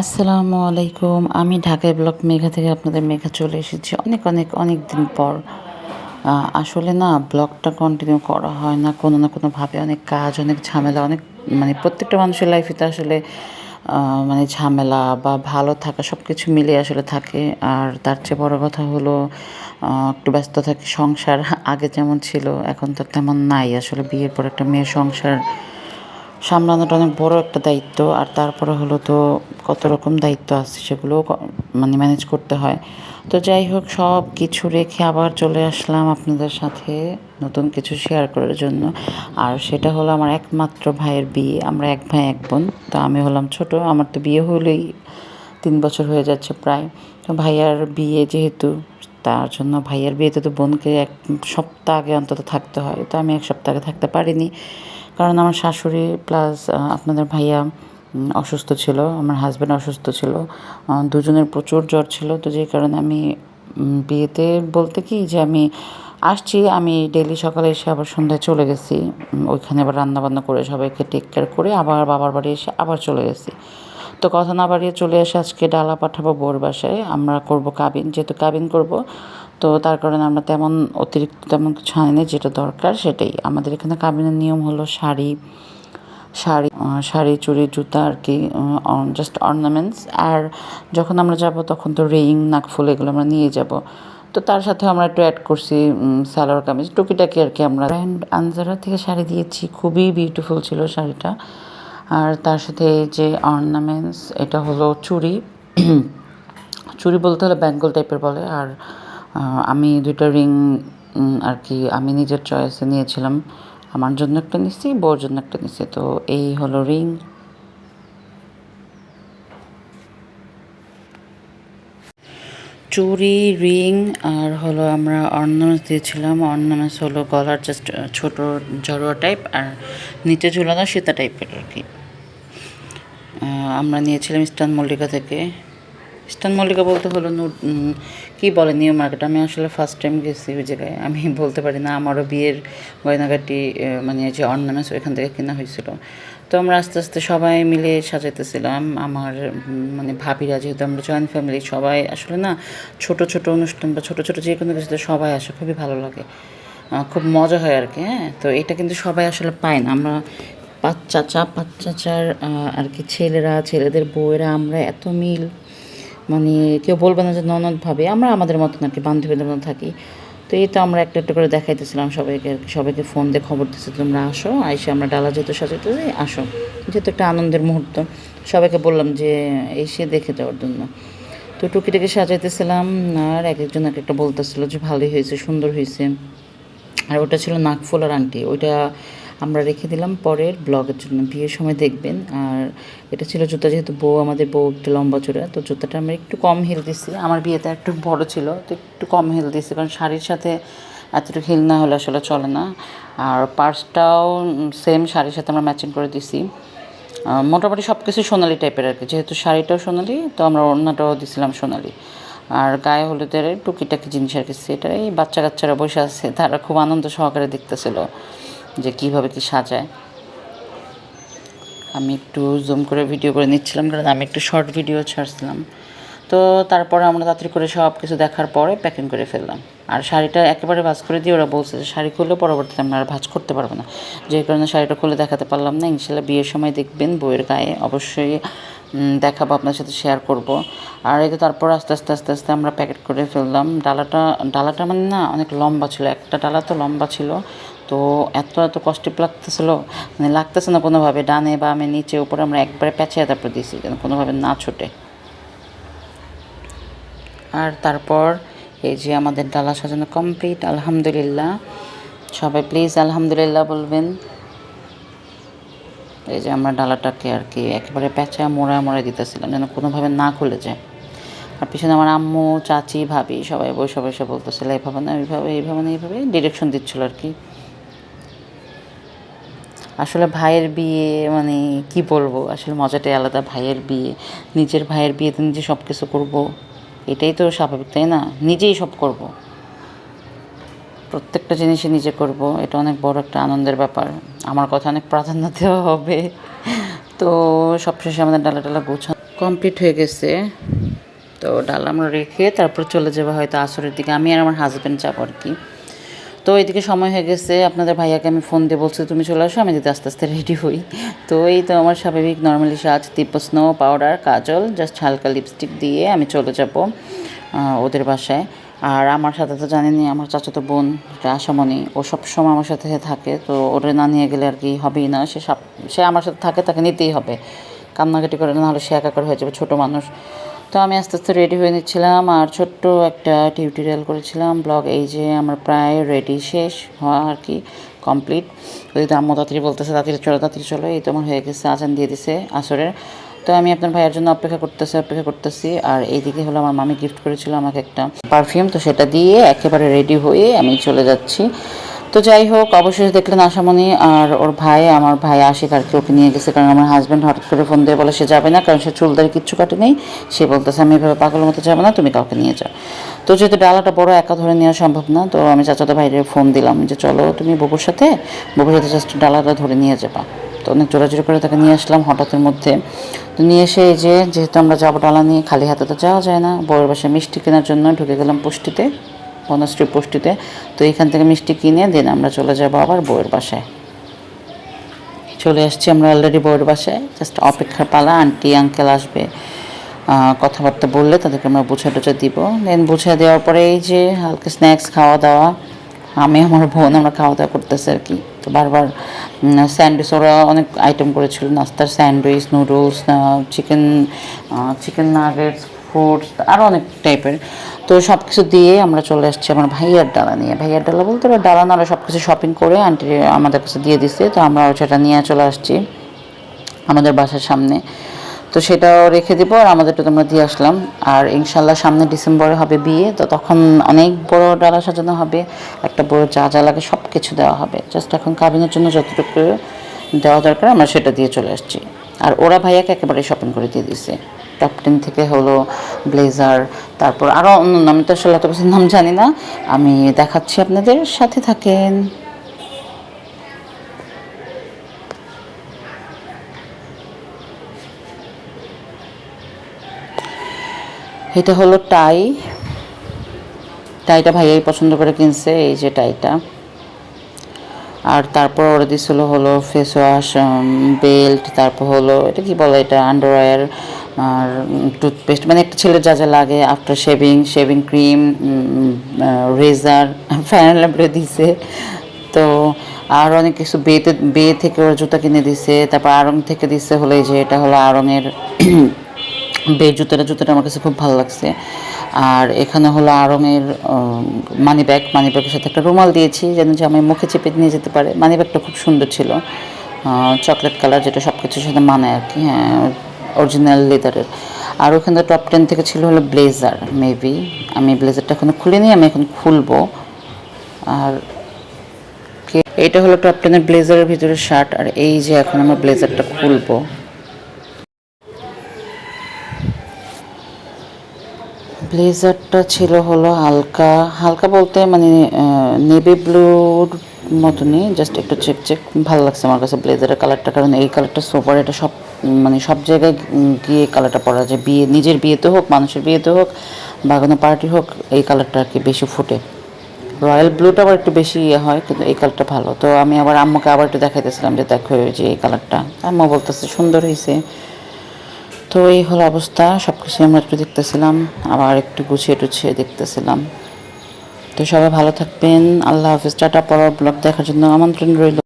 আসসালামু আলাইকুম। আমি ঢাকায় ব্লক মেঘা থেকে আপনাদের মেঘা চলে এসেছি। অনেক অনেক অনেক দিন পর আসলে না ব্লগটা কন্টিনিউ করা হয় না, কোনো না কোনোভাবে অনেক কাজ, অনেক ঝামেলা, অনেক মানে প্রত্যেকটা মানুষের লাইফে তো আসলে মানে ঝামেলা বা ভালো থাকা সব কিছু মিলে আসলে থাকে। আর তার চেয়ে বড় কথা হলো একটু ব্যস্ত থাকে, সংসার আগে যেমন ছিল, এখন তো তেমন নাই। আসলে বিয়ের পর একটা মেয়ের সংসার সামলানোটা অনেক বড় একটা দায়িত্ব, আর তারপরে হলো তো কত রকম দায়িত্ব আছে সেগুলোও মানে ম্যানেজ করতে হয়। তো যাই হোক, সব কিছু রেখে আবার চলে আসলাম আপনাদের সাথে নতুন কিছু শেয়ার করার জন্য। আর সেটা হলো আমার একমাত্র ভাইয়ের বিয়ে, আমরা এক ভাই, এক বোন। তো আমি হলাম ছোট, আমার তো বিয়ে হলেই তিন বছর হয়ে যাচ্ছে প্রায়। তো ভাইয়ার বিয়ে যেহেতু, তার জন্য ভাইয়ার বিয়েতে তো বোনকে এক সপ্তাহ আগে অন্তত থাকতে হয়। তো আমি এক সপ্তাহ আগে থাকতে পারিনি। কারণ আমার শাশুড়ি প্লাস আপনাদের ভাইয়া অসুস্থ ছিল, আমার হাজব্যান্ড অসুস্থ ছিল দুজনের প্রচুর জ্বর ছিল, তো যে কারণে আমি বিয়েতে বলতে কি যে আমি আসছি, আমি ডেলি সকালে এসে আবার সন্ধ্যায় চলে গেছি ওইখানে আবার রান্নাবান্না করে সবাইকে টেক কেয়ার করে আবার বাবার বাড়ি এসে আবার চলে গেছি। তো কথা না বাড়িয়ে চলে এসে আজকে ডালা পাঠাবো বোর বাসায়, আমরা করব কাবিন যেহেতু কাবিন করব তো তার কারণে আমরা তেমন অতিরিক্ত তেমন কিছু আনিনি যেটা দরকার সেটাই। আমাদের এখানে কাবিনের নিয়ম হলো শাড়ি শাড়ি শাড়ি, চুড়ি, জুতা আর কি জাস্ট অর্নামেন্টস আর যখন আমরা যাব তখন তো রিং, নাকফুল এগুলো আমরা নিয়ে যাব। তো তার সাথে আমরা একটু অ্যাড করছি সালোয়ার কামিজ। টুকিটাকি আর কি আমরা। ব্র্যান্ড আনজারা থেকে শাড়ি দিয়েছি, খুবই বিউটিফুল ছিল শাড়িটা। আর তার সাথে যে অর্নামেন্টস এটা হলো চুড়ি। চুড়ি বলতে হলে বেঙ্গল টাইপের বলে। আর আমি দুইটা রিং আর কি আমি নিজের চয়েসে নিয়েছিলাম। আমার জন্য একটা নিছি, বউর জন্য একটা নিছি। তো এই হলো রিং চুড়ি রিং আর হলো আমরা অর্নামেন্টস দিয়েছিলাম। অর্নামেন্টস হলো গলার জাস্ট ছোট জড়োয়া টাইপ আর নিচে ঝুলানো সীতা টাইপের আর কি। আমরা নিয়েছিলাম ইস্টার্ন মল্লিকা থেকে। ইস্টার্ন মল্লিকা বলতে হলো কি বলে নিউ মার্কেট? আমি আসলে ফার্স্ট টাইম গেছি ওই জায়গায়। আমি বলতে পারি না আমারও বিয়ের গয়নাগাটি আহ, মানে যে অর্নামেন্টস ওইখান থেকে কেনা হয়েছিল। তো আমরা আস্তে আস্তে সবাই মিলে সাজাইতেছিলাম। আমার মানে ভাবিরা যেহেতু আমরা জয়েন্ট ফ্যামিলি সবাই আসলে না ছোট ছোট অনুষ্ঠান বা ছোট ছোট যে কোনো কিছুতে সবাই আসে খুবই ভালো লাগে। খুব মজা হয় আর কি হ্যাঁ? তো এটা কিন্তু সবাই আসলে পায় না। আমরা পাঁচ চাচা পাঁচ চাচার আর কি ছেলেরা ছেলেদের বউয়েরা আমরা এত মিল মানে কেউ বলবে না যে ননদ ভাবে, আমরা আমাদের মতন আর কি, বান্ধবীদের মতন থাকি। তো এই তো আমরা একটা একটা করে দেখাইতেছিলাম সবাইকে সবাইকে ফোন দিয়ে খবর দিচ্ছি তোমরা আসো, আইসে, আমরা ডালা যেহেতু সাজাইতে যাই, আসো। যেহেতু একটা আনন্দের মুহূর্ত, সবাইকে বললাম যে, এসে দেখে যাওয়ার জন্য। তো টুকিটাকে সাজাইতেছিলাম, আর এক একজন এক একটা বলতেছিল যে, ভালোই হয়েছে, সুন্দর হয়েছে। আর ওটা ছিল নাকফুল আর আংটি, ওইটা আমরা রেখে দিলাম পরের ব্লগের জন্য। বিয়ের সময় দেখবেন। আর এটা ছিল জুতা, যেহেতু বউ, আমাদের বউ একটু লম্বা চূড়া তো জুতাটা আমরা একটু কম হিল দিছি। আমার বিয়েতে একটু বড় ছিল, তো একটু কম হিল দিছি, কারণ শাড়ির সাথে এতটুকু হিল না হলে আসলে চলে না। আর পার্সটাও সেম শাড়ির সাথে আমরা ম্যাচিং করে দিছি। মোটামুটি সব কিছু সোনালি টাইপের আর কি। যেহেতু শাড়িটাও সোনালি, তো আমরা ওড়নাটাও দিছিলাম সোনালি। আর গায়ে হলুদের টুকিটাকি জিনিস আর কি সেটা এই বাচ্চা কাচ্চারা বসে আছে, তারা খুব আনন্দ সহকারে দেখতেছিল। যে কীভাবে কি সাজায়। আমি একটু জুম করে ভিডিও করে নিচ্ছিলাম, কারণ আমি একটু শর্ট ভিডিও ছাড়ছিলাম। তো তারপরে আমরা তাড়াতাড়ি করে সব কিছু দেখার পরে প্যাকিং করে ফেললাম। আর শাড়িটা একেবারে ভাজ করে দিয়ে ওরা বলছে যে, শাড়ি খুললে পরবর্তীতে আমরা আর ভাজ করতে পারব না। যে কারণে শাড়িটা খুলে দেখাতে পারলাম না। ইনশাল্লাহ বিয়ের সময় দেখবেন বইয়ের গায়ে অবশ্যই দেখাবো, আপনার সাথে শেয়ার করব। আর এই তো তারপর আস্তে আস্তে আস্তে আস্তে আমরা প্যাকেট করে ফেললাম। ডালাটা ডালাটা মানে না অনেক লম্বা ছিল। একটা ডালা তো লম্বা ছিল। তো এত এত কষ্টে লাগতেছিল মানে লাগতেছে না কোনোভাবে, ডানে বামে নিচে, উপরে আমরা একবারে প্যাঁচিয়ে তারপর দিয়েছি, যেন কোনোভাবে না ছোটে। আর তারপর এই যে আমাদের ডালা সাজানো কমপ্লিট, আলহামদুলিল্লাহ। সবাই প্লিজ আলহামদুলিল্লাহ বলবেন। এই যে আমরা ডালাটাকে আর কি একেবারে প্যাঁচা মোড়া মোড়া দিতেছিলাম, যেন কোনোভাবে না খুলে যায়। আর পিছনে আমার আম্মু, চাচি, ভাবি সবাই বসে বসে বলতেছিল এইভাবে না এইভাবে এইভাবে না এইভাবে ডিরেকশন দিচ্ছিল আর কি। আসলে ভাইয়ের বিয়ে মানে কি বলব? আসলে মজাটাই আলাদা, ভাইয়ের বিয়ে, নিজের ভাইয়ের বিয়েতে নিজে সব কিছু করব। এটাই তো স্বাভাবিক, তাই না? নিজেই সব করব। প্রত্যেকটা জিনিসই নিজে করব, এটা অনেক বড় একটা আনন্দের ব্যাপার। আমার কথা অনেক প্রাধান্য দেওয়া হবে। তো সবশেষে আমাদের ডালা টালা গোছা কমপ্লিট হয়ে গেছে। তো ডাল আমরা রেখে তারপর চলে যাব হয়তো আসরের দিকে। আমি আর আমার হাজব্যান্ড যাব আর কি। তো এদিকে সময় হয়ে গেছে, আপনাদের ভাইয়াকে আমি ফোন দিয়ে বলছি, তুমি চলে আসো, আমি যদি আস্তে আস্তে রেডি হই। তো এই তো আমার স্বাভাবিক নর্মালি সাজ তিপ্প স্নো পাউডার কাজল জাস্ট হালকা লিপস্টিক দিয়ে আমি চলে যাব ওদের বাসায়। আর আমার সাথে তো জানেনই, আমার চাচাতো বোন আশামণি, ও সবসময় আমার সাথে থাকে, তো ওরে না নিয়ে গেলে আর কি হবেই না, সে সে আমার সাথে থাকে, তাকে নিতেই হবে। কান্নাকাটি করে না হলে সে একাকার হয়ে যাবে, ছোটো মানুষ। তো আমি আস্তে আস্তে রেডি হয়ে নিচ্ছিলাম আর ছোট্ট একটা টিউটোরিয়াল করেছিলাম ব্লগ এই যে আমার প্রায় রেডি শেষ, হওয়া আর কি কমপ্লিট ওই তো তাড়াতাড়ি বলতেছে, তাড়াতাড়ি চলো তাড়াতাড়ি চলো। এই তো আমার হয়ে গেছে, আজান দিয়ে দিছে আসরের। তো আমি আপনার ভাইয়ের জন্য অপেক্ষা করতেছি অপেক্ষা করতেছি। আর এইদিকে হলো আমার মামি গিফট করেছিল আমাকে একটা পারফিউম তো সেটা দিয়ে একেবারে রেডি হয়ে আমি চলে যাচ্ছি। তো যাই হোক, অবশেষে দেখলেন আশামণি আর ওর ভাই, আমার ভাই আশিক আর কি ওকে নিয়ে গেছে, কারণ আমার হাজব্যান্ড হঠাৎ করে ফোন দিয়ে বলে সে যাবে না, কারণ সে চুলদারি কিচ্ছু কাটে নেই। সে বলতেছে, আমি এভাবে পাগলের মতো যাব না, তুমি কাউকে নিয়ে যাও। তো যেহেতু ডালাটা বড়, একা ধরে নেওয়া সম্ভব না, তো আমি চাচাতো ভাইরে ফোন দিলাম যে, চলো তুমি বুবুর সাথে বুবুর সাথে জাস্ট ডালাটা ধরে নিয়ে যাবা। তো অনেক জোরাজোরি করে তাকে নিয়ে আসলাম হঠাৎের মধ্যে। তো নিয়ে এসে এই যে, যেহেতু আমরা যাব ডালা নিয়ে, খালি হাতে তো যাওয়া যায় না, বউয়ের বাসায় মিষ্টি কেনার জন্য ঢুকে গেলাম পুষ্টিতে। বনশ্রী পুষ্টিতে তো এখান থেকে মিষ্টি কিনে দেন আমরা চলে যাব আবার বউয়ের বাসায়। চলে আসছি আমরা অলরেডি বউয়ের বাসায়। জাস্ট অপেক্ষার পালা আন্টি আঙ্কেল আসবে। কথাবার্তা বললে তাদেরকে আমরা বুঝা টুঝা দিব। দেন বুঝা দেওয়ার পরে এই যে হালকা স্ন্যাক্স খাওয়া দাওয়া। আমি, আমার বোন আমরা খাওয়া দাওয়া করতেছি আর কি। তো বারবার স্যান্ডউইচ ওরা অনেক আইটেম করেছিল। নাস্তার sandwich noodles chicken chicken nuggets fruits আরও অনেক টাইপের তো সব কিছু দিয়ে আমরা চলে আসছি আমার ভাইয়ার ডালা নিয়ে। ভাইয়ার ডালা বলতে ওরা ডালা নাড়া সব কিছু শপিং করে আন্টি আমাদের কাছে দিয়ে দিচ্ছে তো আমরা সেটা নিয়ে চলে আসছি আমাদের বাসার সামনে। তো সেটাও রেখে দিব আর আমাদেরটা তোমরা দিয়ে আসলাম। আর ইনশাল্লাহ সামনে ডিসেম্বরে হবে বিয়ে। তো তখন অনেক বড় ডালা সাজানো হবে, একটা বড় যা যা লাগে সব কিছু দেওয়া হবে। জাস্ট এখন কাবিনের জন্য যতটুকু দেওয়া দরকার আমরা সেটা দিয়ে চলে আসছি। আর ওরা ভাইয়াকে একেবারে শপিং করে দিয়ে দিছে। টপ টেন থেকে হলো ব্লেজার তারপর আরও অন্য আমি তো আসলে এত নাম জানি না। আমি দেখাচ্ছি আপনাদের, সাথে থাকেন। এটা হলো টাই। টাইটা ভাইয়াই পছন্দ করে কিনছে, এই যে টাইটা। আর তারপর ওরা দিছিল হলো ফেস ওয়াশ বেল্ট তারপর হলো, এটা কি বলে এটা আন্ডারওয়্যার আর টুথপেস্ট মানে একটা ছেলের যা যা লাগে after shaving shaving cream razor fan ল্যাম্পরে দিছে। তো আর অনেক কিছু বেতে, বে থেকে ওরা জুতা কিনে দিছে, তারপর আড়ং থেকে দিছে হলো এই যে এটা হলো আড়ংয়ের, বে জুতোটা জুতোটা আমার কাছে খুব ভালো লাগছে। আর এখানে হলো আড়ংয়ের মানি ব্যাগ মানি ব্যাগের সাথে একটা রুমাল দিয়েছি, যেন যে আমি মুখে চেপে নিয়ে যেতে পারে। মানি ব্যাগটা খুব সুন্দর ছিল। চকলেট কালার যেটা সব কিছুর সাথে মানে আর কি হ্যাঁ অরিজিনাল লেদারের আর ওখানে টপ টেন থেকে ছিল হলো ব্লেজার মেবি আমি ব্লেজারটা এখনও খুলিনি, আমি এখন খুলবো। আর এটা হলো টপ টেনের ব্লেজারের ভিতরে শার্ট আর এই যে এখন আমরা ব্লেজারটা খুলবো। ব্লেজারটা ছিল হলো হালকা হালকা বলতে মানে নেভি ব্লুর মতনই জাস্ট একটু চেক চেক ভালো লাগছে আমার কাছে ব্লেজারের কালারটা কারণ এই কালারটা সোপার এটা সব মানে সব জায়গায় গিয়ে কালারটা পরা যায়। বিয়ে, নিজের বিয়েতে হোক, মানুষের বিয়েতে হোক, বা কোনো পার্টি হোক, এই কালারটা আর কি বেশি ফুটে। রয়্যাল ব্লুটা আবার একটু বেশি ইয়ে হয়, কিন্তু এই কালারটা ভালো। তো আমি আবার আম্মুকে আবার একটু দেখাইতেছিলাম যে দেখো যে এই কালারটা আম্মা বলতেছে, সুন্দর হয়েছে তো এই হলো অবস্থা সব কিছু আমরা একটু দেখতেছিলাম, আবার একটু গুছিয়ে টুছিয়ে দেখতেছিলাম। তো সবাই ভালো থাকবেন, আল্লাহ হাফিজ। টাটা পরের ব্লগ দেখার জন্য আমন্ত্রণ রইল।